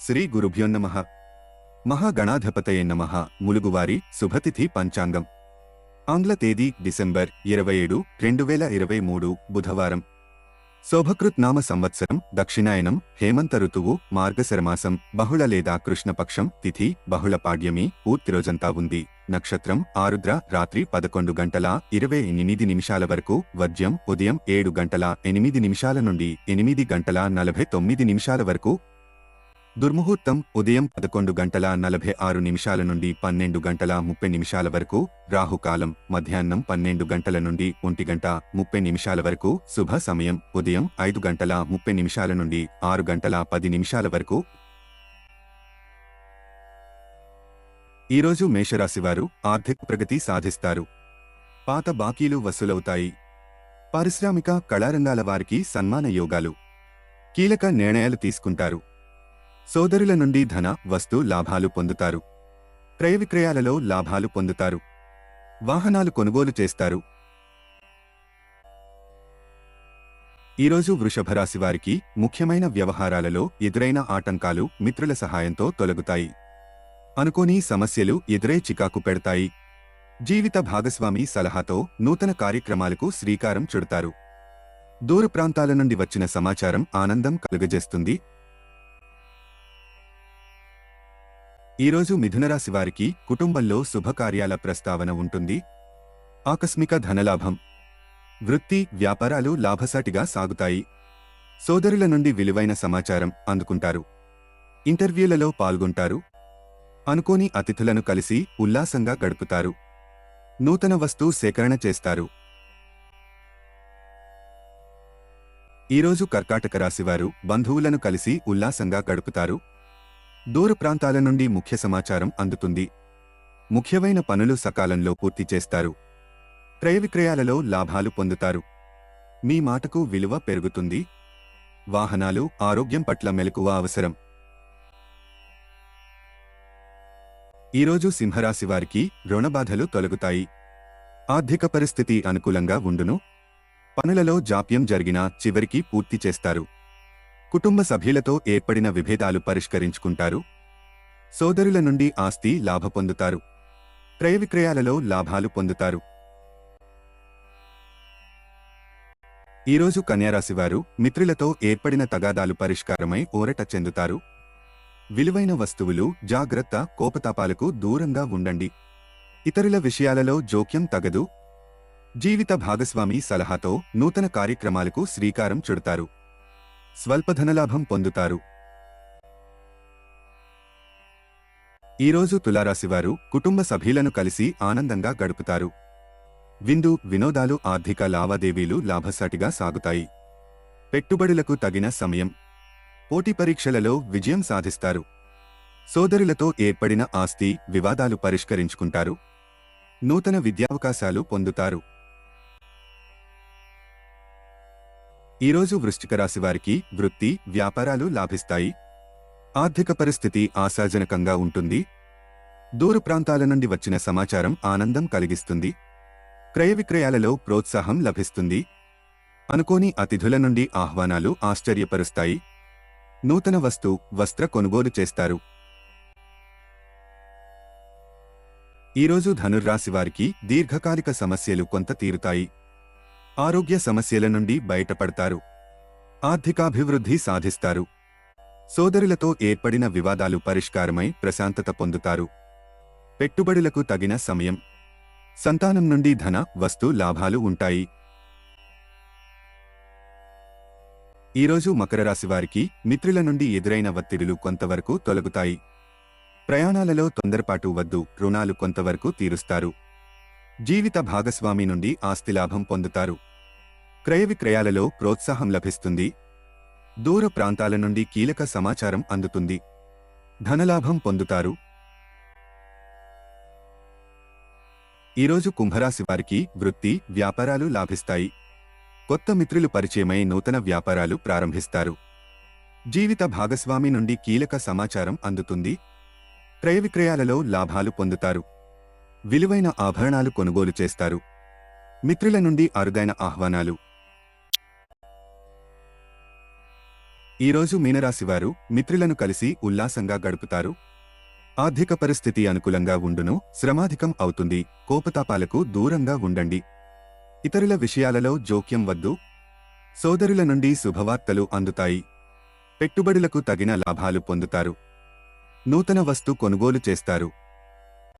శ్రీ గురుభ్యోన్నమ మహాగణాధిపతయ నమ. ములుగువారి శుభతిథి పంచాంగం. ఆంగ్ల తేదీ డిసెంబర్ ఇరవై ఏడు రెండు వేల ఇరవై మూడు బుధవారం. శోభకృత్ నామ సంవత్సరం దక్షిణాయనం హేమంత ఋతువు మార్గశరమాసం బహుళ లేదా కృష్ణపక్షం తిథి బహుళ పాడ్యమి పూర్తి రోజంతా ఉంది. నక్షత్రం ఆరుద్ర రాత్రి పదకొండు గంటల ఇరవై ఎనిమిది నిమిషాల వరకు వద్యం ఉదయం ఏడు గంటల ఎనిమిది నిమిషాల నుండి ఎనిమిది గంటల నలభై తొమ్మిది నిమిషాల వరకు దుర్ముహూర్తం ఉదయం పదకొండు గంటల నలభై ఆరు నిమిషాల నుండి పన్నెండు గంటల ముప్పై నిమిషాల వరకు రాహుకాలం మధ్యాహ్నం పన్నెండు గంటల నుండి ఒంటి గంట ముప్పై నిమిషాల వరకు శుభ సమయం ఉదయం ఐదు గంటల ముప్పై నిమిషాల నుండి ఆరు గంటల పది నిమిషాల వరకు. ఈరోజు మేషరాశివారు ఆర్థిక ప్రగతి సాధిస్తారు. పాత బాకీలు వసూలవుతాయి. పారిశ్రామిక కళారంగాల వారికి సన్మాన యోగాలు. కీలక నిర్ణయాలు తీసుకుంటారు. సోదరుల నుండి ధన వస్తు లాభాలు పొందుతారు. క్రయవిక్రయాలలో లాభాలు పొందుతారు. వాహనాలు కొనుగోలు చేస్తారు. ఈరోజు వృషభ వారికి ముఖ్యమైన వ్యవహారాలలో ఎదురైన ఆటంకాలు మిత్రుల సహాయంతో తొలగుతాయి. అనుకోని సమస్యలు ఎదురే చికాకు పెడతాయి. జీవిత భాగస్వామి సలహాతో నూతన కార్యక్రమాలకు శ్రీకారం చుడతారు. దూర ప్రాంతాల నుండి వచ్చిన సమాచారం ఆనందం కలుగజేస్తుంది. ఈరోజు మిథునరాశి వారికి కుటుంబంలో శుభకార్యాల ప్రస్తావన ఉంటుంది. ఆకస్మిక ధనలాభం. వృత్తి వ్యాపారాలు లాభసాటిగా సాగుతాయి. సోదరుల నుండి విలువైన సమాచారం అందుకుంటారు. ఇంటర్వ్యూలలో పాల్గొంటారు. అనుకోని అతిథులను కలిసి ఉల్లాసంగా గడుపుతారు. నూతన వస్తు సేకరణ చేస్తారు. ఈరోజు కర్కాటక రాశివారు బంధువులను కలిసి ఉల్లాసంగా గడుపుతారు. దూర ప్రాంతాల నుండి ముఖ్య సమాచారం అందుతుంది. ముఖ్యమైన పనులు సకాలంలో పూర్తి చేస్తారు. క్రయ విక్రయాలలో లాభాలు పొందుతారు. మీ మాటకు విలువ పెరుగుతుంది. వాహనాలు ఆరోగ్యం పట్ల మెలకువ అవసరం. ఈరోజు సింహరాశి వారికి రుణబాధలు తొలగుతాయి. ఆర్థిక పరిస్థితి అనుకూలంగా ఉండును. పనులలో జాప్యం జరిగినా చివరికి పూర్తి చేస్తారు. కుటుంబ సభ్యులతో ఏర్పడిన విభేదాలు పరిష్కరించుకుంటారు. సోదరుల నుండి ఆస్తి లాభ పొందుతారు క్రయవిక్రయాలలో లాభాలు పొందుతారు. ఈరోజు కన్యారాశివారు మిత్రులతో ఏర్పడిన తగాదాలు పరిష్కారమై ఊరట చెందుతారు. విలువైన వస్తువులు జాగ్రత్త కోపతాపాలకు దూరంగా ఉండండి. ఇతరుల విషయాలలో జోక్యం తగదు. జీవిత భాగస్వామి సలహాతో నూతన కార్యక్రమాలకు శ్రీకారం చుడతారు. స్వల్ప ధనలాభం పొందుతారు. ఈరోజు తులారాశివారు కుటుంబ సభ్యులను కలిసి ఆనందంగా గడుపుతారు. విందు వినోదాలు ఆర్థిక లావాదేవీలు లాభసాటిగా సాగుతాయి. పెట్టుబడులకు తగిన సమయం. పోటీ పరీక్షలలో విజయం సాధిస్తారు. సోదరులతో ఏర్పడిన ఆస్తి వివాదాలు పరిష్కరించుకుంటారు. నూతన విద్యావకాశాలు పొందుతారు. ఈరోజు వృశ్చిక రాశి వారికి వృత్తి వ్యాపారాలు లాభిస్తాయి. ఆర్థిక పరిస్థితి ఆశాజనకంగా ఉంటుంది. దూర ప్రాంతాల నుండి వచ్చిన సమాచారం ఆనందం కలిగిస్తుంది. క్రయ విక్రయాలలో ప్రోత్సాహం లభిస్తుంది. అనుకోని అతిథుల నుండి ఆహ్వానాలు ఆశ్చర్యపరుస్తాయి. నూతన వస్తు వస్త్ర కొనుగోలు చేస్తారు. ఈరోజు ధనుర్రాశి వారికి దీర్ఘకాలిక సమస్యలు కొంత తీరుతాయి. ఆరోగ్య సమస్యల నుండి బయటపడతారు. ఆర్థికాభివృద్ధి సాధిస్తారు. సోదరులతో ఏర్పడిన వివాదాలు పరిష్కారమై ప్రశాంతత పొందుతారు. పెట్టుబడులకు తగిన సమయం. సంతానం నుండి ధన వస్తు లాభాలు ఉంటాయి. ఈరోజు మకర రాశి వారికి మిత్రుల నుండి ఎదురైన ఒత్తిడులు కొంతవరకు తొలగుతాయి. ప్రయాణాలలో తొందరపాటు వద్దు రుణాలు కొంతవరకు తీరుస్తారు. జీవిత భాగస్వామి నుండి ఆస్తి లాభం పొందుతారు. క్రయ విక్రయాలలో ప్రోత్సాహం లభిస్తుంది. దూర ప్రాంతాల నుండి కీలక సమాచారం అందుతుంది. ధనలాభం పొందుతారు. ఈరోజు కుంభరాశి వారికి వృత్తి వ్యాపారాలు లాభిస్తాయి. కొత్త మిత్రులు పరిచయమై నూతన వ్యాపారాలు ప్రారంభిస్తారు. జీవిత భాగస్వామి నుండి కీలక సమాచారం అందుతుంది. క్రయ విక్రయాలలో లాభాలు పొందుతారు. విలువైన ఆభరణాలు కొనుగోలు చేస్తారు. మిత్రుల నుండి అరుదైన ఆహ్వానాలు. ఈరోజు మీనరాశివారు మిత్రులను కలిసి ఉల్లాసంగా గడుపుతారు. ఆర్థిక పరిస్థితి అనుకూలంగా ఉండును శ్రమాధికం అవుతుంది కోపతాపాలకు దూరంగా ఉండండి. ఇతరుల విషయాలలో జోక్యం వద్దు. సోదరుల నుండి శుభవార్తలు అందుతాయి. పెట్టుబడులకు తగిన లాభాలు పొందుతారు. నూతన వస్తు కొనుగోలు చేస్తారు.